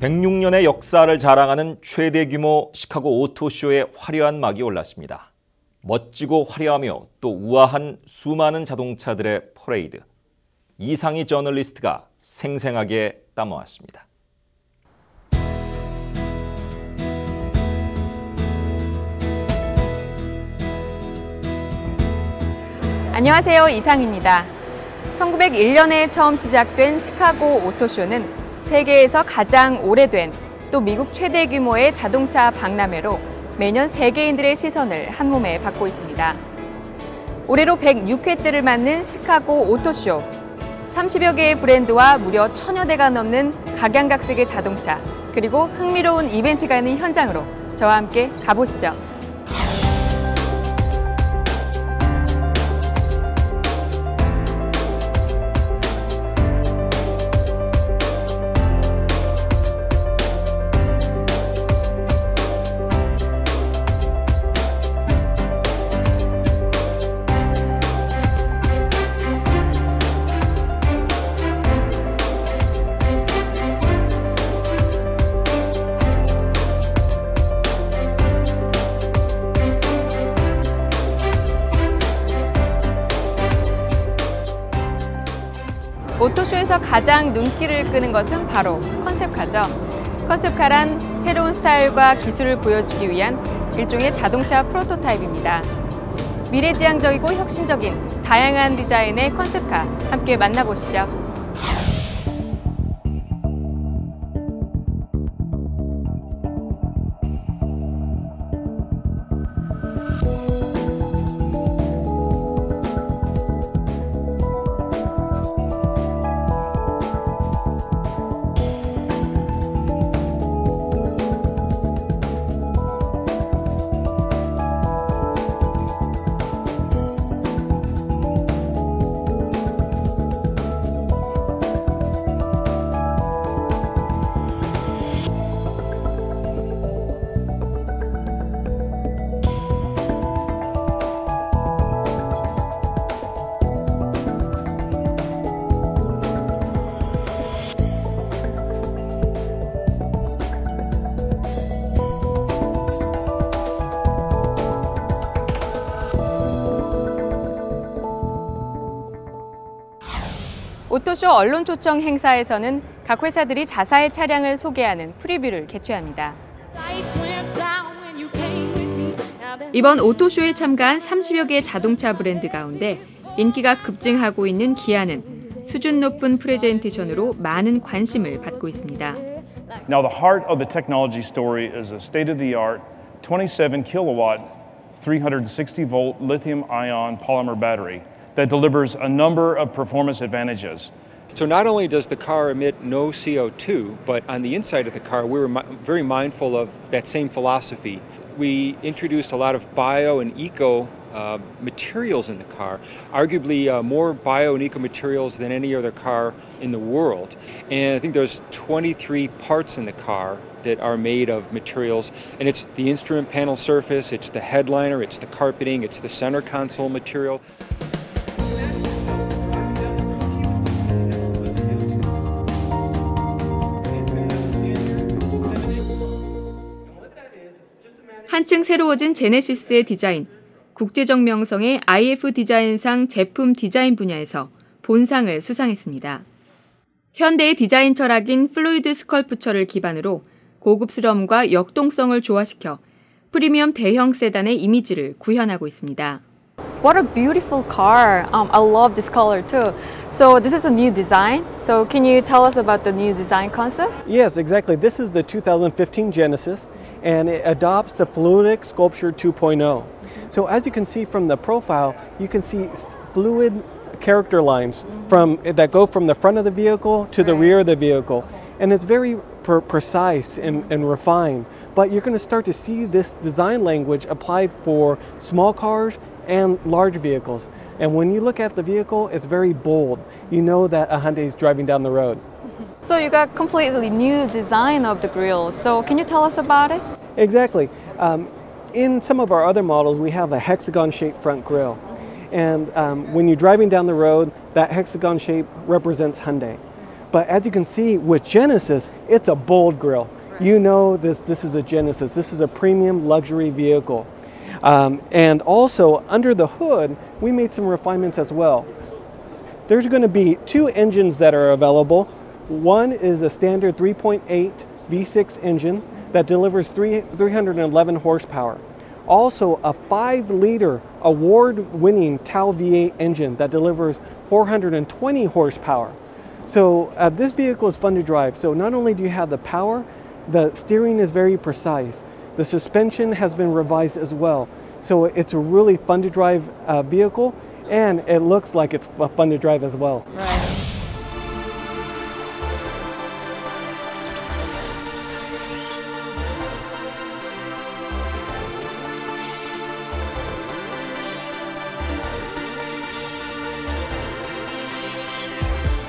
106년의 역사를 자랑하는 최대 규모 시카고 오토쇼의 화려한 막이 올랐습니다. 멋지고 화려하며 또 우아한 수많은 자동차들의 퍼레이드. 이상희 저널리스트가 생생하게 담아왔습니다. 안녕하세요. 이상입니다. 1901년에 처음 시작된 시카고 오토쇼는 세계에서 가장 오래된 또 미국 최대 규모의 자동차 박람회로 매년 세계인들의 시선을 한 몸에 받고 있습니다. 올해로 106회째를 맞는 시카고 오토쇼. 30여 개의 브랜드와 무려 천여 대가 넘는 각양각색의 자동차, 그리고 흥미로운 이벤트가 있는 현장으로 저와 함께 가보시죠. 오토쇼에서 가장 눈길을 끄는 것은 바로 컨셉카죠. 컨셉카란 새로운 스타일과 기술을 보여주기 위한 일종의 자동차 프로토타입입니다. 미래지향적이고 혁신적인 다양한 디자인의 컨셉카 함께 만나보시죠. 오토쇼 언론 초청 행사에서는 각 회사들이 자사의 차량을 소개하는 프리뷰를 개최합니다. 이번 오토쇼에 참가한 30여 개의 자동차 브랜드 가운데 인기가 급증하고 있는 기아는 수준 높은 프레젠테이션으로 많은 관심을 받고 있습니다. Now, the heart of the technology story is a state of the art 27 kilowatt, 360 volt lithium ion polymer battery that delivers a number of performance advantages. So not only does the car emit no CO2, but on the inside of the car, we were mi- very mindful of that same philosophy. We introduced a lot of bio and eco uh, materials in the car, arguably uh, more bio and eco materials than any other car in the world. And I think there's 23 parts in the car that are made of materials, and it's the instrument panel surface, it's the headliner, it's the carpeting, it's the center console material. 한층 새로워진 제네시스의 디자인, 국제적 명성의 IF 디자인상 제품 디자인 분야에서 본상을 수상했습니다. 현대의 디자인 철학인 플루이드 스컬프처를 기반으로 고급스러움과 역동성을 조화시켜 프리미엄 대형 세단의 이미지를 구현하고 있습니다. What a beautiful car. Um, I love this color too. So this is a new design. So can you tell us about the new design concept? Yes, exactly. This is the 2015 Genesis, and it adopts the Fluidic Sculpture 2.0. So as you can see from the profile, you can see fluid character lines from that go from the front of the vehicle to the rear of the vehicle, and it's very per- precise and, and refined. But you're going to start to see this design language applied for small cars and large vehicles. And when you look at the vehicle, it's very bold. You know that a Hyundai is driving down the road. So you got completely new design of the grill. So can you tell us about it? Exactly. Um, in some of our other models, we have a hexagon shaped front grille. And um, when you're driving down the road, that hexagon shape represents Hyundai. But as you can see with Genesis, it's a bold grill. You know this, this is a Genesis. This is a premium luxury vehicle. Um, and also under the hood, we made some refinements as well. There's going to be two engines that are available. One is a standard 3.8 V6 engine that delivers three, 311 horsepower. Also, a 5 liter award winning Tau V8 engine that delivers 420 horsepower. So, uh, this vehicle is fun to drive. So, not only do you have the power, the steering is very precise. The suspension has been revised as well. So, it's a really fun to drive uh, vehicle and it looks like it's fu- fun to drive as well. Right.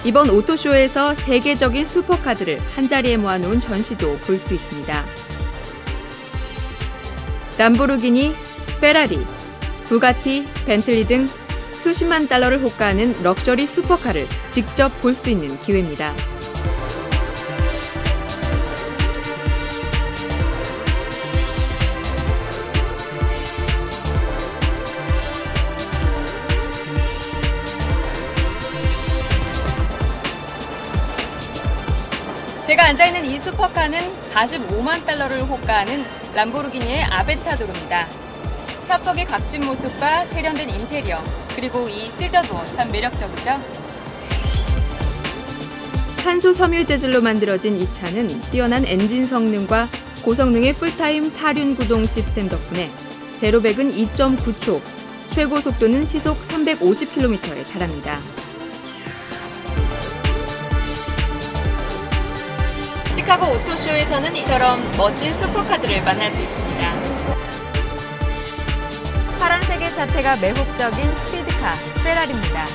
이번 오토쇼에서 세계적인 슈퍼카들을 한자리에 모아놓은 전시도 볼 수 있습니다. 람보르기니, 페라리, 부가티, 벤틀리 등 수십만 달러를 호가하는 럭셔리 슈퍼카를 직접 볼 수 있는 기회입니다. 제가 앉아있는 이 슈퍼카는 45만 달러를 호가하는 람보르기니의 아베타도르입니다. 샤프의 각진 모습과 세련된 인테리어, 그리고 이 시저도 참 매력적이죠? 탄소 섬유 재질로 만들어진 이 차는 뛰어난 엔진 성능과 고성능의 풀타임 사륜 구동 시스템 덕분에 제로백은 2.9초, 최고 속도는 시속 350km에 달합니다. 시카고 오토쇼에서는 이처럼 멋진 슈퍼카들을 만날 수 있습니다. 파란색의 자태가 매혹적인 스피드카 페라리입니다.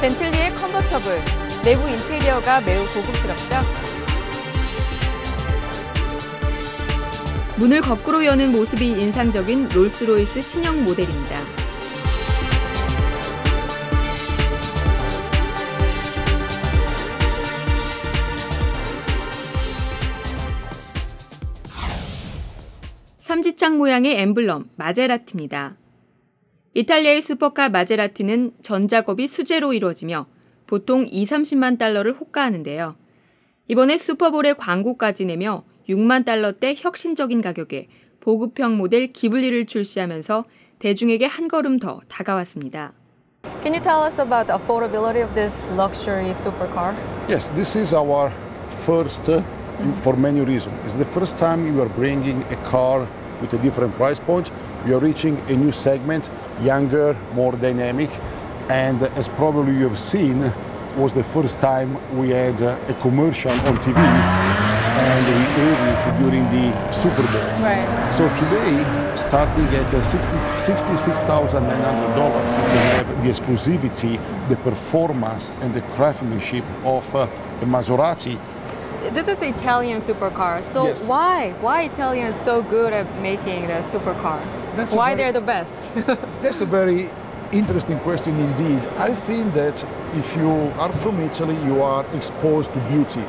벤틀리의 컨버터블, 내부 인테리어가 매우 고급스럽죠? 문을 거꾸로 여는 모습이 인상적인 롤스로이스 신형 모델입니다. 삼지창 모양의 엠블럼 마제라티입니다. 이탈리아의 슈퍼카 마제라티는 전 작업이 수제로 이루어지며 보통 2, 30만 달러를 호가하는데요. 이번에 슈퍼볼에 광고까지 내며 6만 달러대 혁신적인 가격에 보급형 모델 기블리를 출시하면서 대중에게 한 걸음 더 다가왔습니다. Can you tell us about the affordability of this luxury supercar? Yes, this is our first uh, for many reasons. It's the first time we are bringing a car with a different price point. We are reaching a new segment, younger, more dynamic, and as probably you have seen, was the first time we had uh, a commercial on TV and we aired it during the Super Bowl. Right. So today, starting at uh, 60 $66,900, you can have the exclusivity, the performance, and the craftsmanship of uh, a Maserati. This is Italian supercar. So Yes. why why Italians so good at making the supercar? That's why very- they're the best? That's a very interesting question indeed. I think that if you are from Italy, you are exposed to beauty,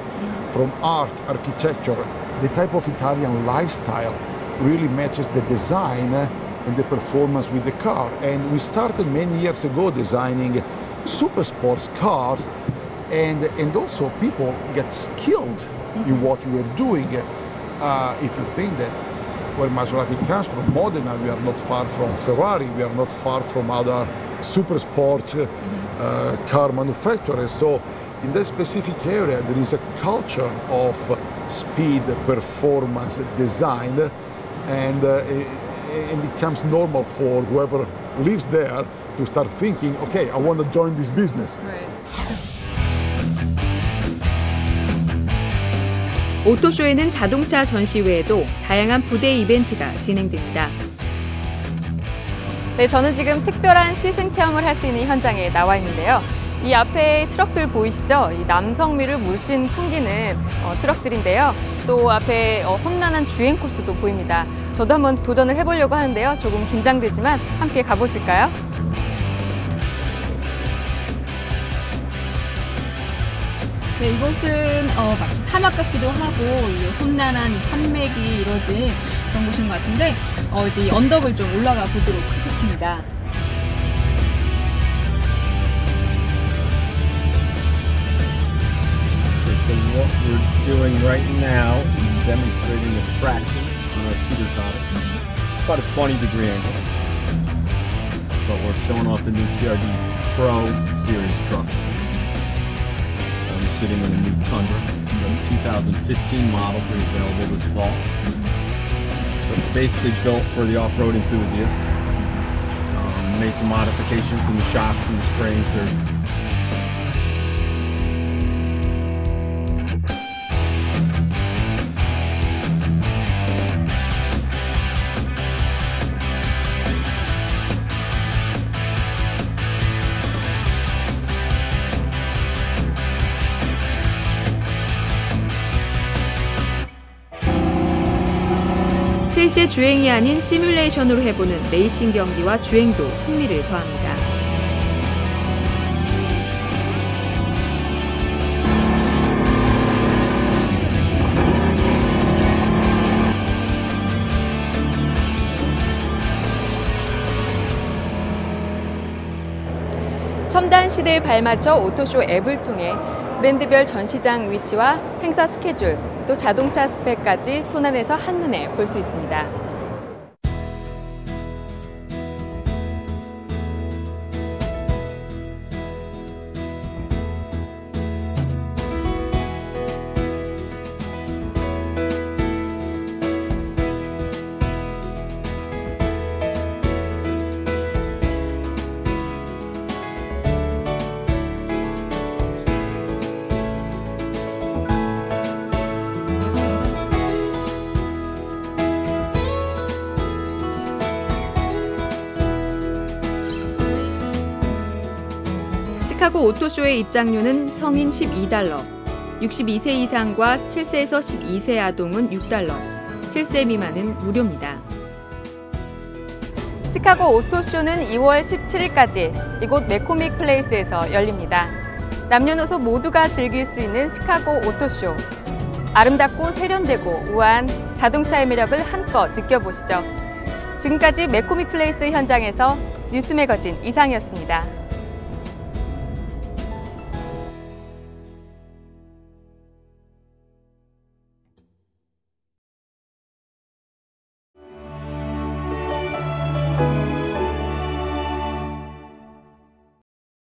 from art, architecture. The type of Italian lifestyle really matches the design uh, and the performance with the car. And we started many years ago designing super sports cars, and, and also people get skilled in what we are doing. Uh, if you think that where Maserati comes from, Modena, we are not far from Ferrari, we are not far from other super sport uh, car manufacturers. So, in that specific area, there is a culture of speed, performance, design, and, uh, and it becomes normal for whoever lives there to start thinking, okay, I want to join this business. 오토쇼에는 자동차 전시 외에도 다양한 부대 이벤트가 진행됩니다. 네, 저는 지금 특별한 시승 체험을 할 수 있는 현장에 나와 있는데요. 이 앞에 트럭들 보이시죠? 이 남성미를 물씬 풍기는 어, 트럭들인데요. 또 앞에 어, 험난한 주행 코스도 보입니다. 저도 한번 도전을 해보려고 하는데요. 조금 긴장되지만 함께 가보실까요? 네, 이곳은 어, 마치 사막 같기도 하고 이 험난한 이 산맥이 이루어진 그런 곳인 것 같은데 어, 이제 이 언덕을 좀 올라가 보도록 하겠습니다. So what we're doing right now is demonstrating the traction on our teeter totter. About a 20 degree angle. But we're showing off the new TRD Pro series trucks. I'm sitting in a new Tundra, so 2015 model, be available this fall. But basically built for the off-road enthusiast. Um, made some modifications in the shocks and the springs. 실제 주행이 아닌 시뮬레이션으로 해보는 레이싱 경기와 주행도 흥미를 더합니다. 첨단 시대에 발맞춰 오토쇼 앱을 통해 브랜드별 전시장 위치와 행사 스케줄, 또 자동차 스펙까지 손안에서 한눈에 볼 수 있습니다. 시카고 오토쇼의 입장료는 성인 12달러, 62세 이상과 7세에서 12세 아동은 6달러, 7세 미만은 무료입니다. 시카고 오토쇼는 2월 17일까지 이곳 매코믹 플레이스에서 열립니다. 남녀노소 모두가 즐길 수 있는 시카고 오토쇼. 아름답고 세련되고 우아한 자동차의 매력을 한껏 느껴보시죠. 지금까지 매코믹 플레이스 현장에서 뉴스 매거진 이상이었습니다.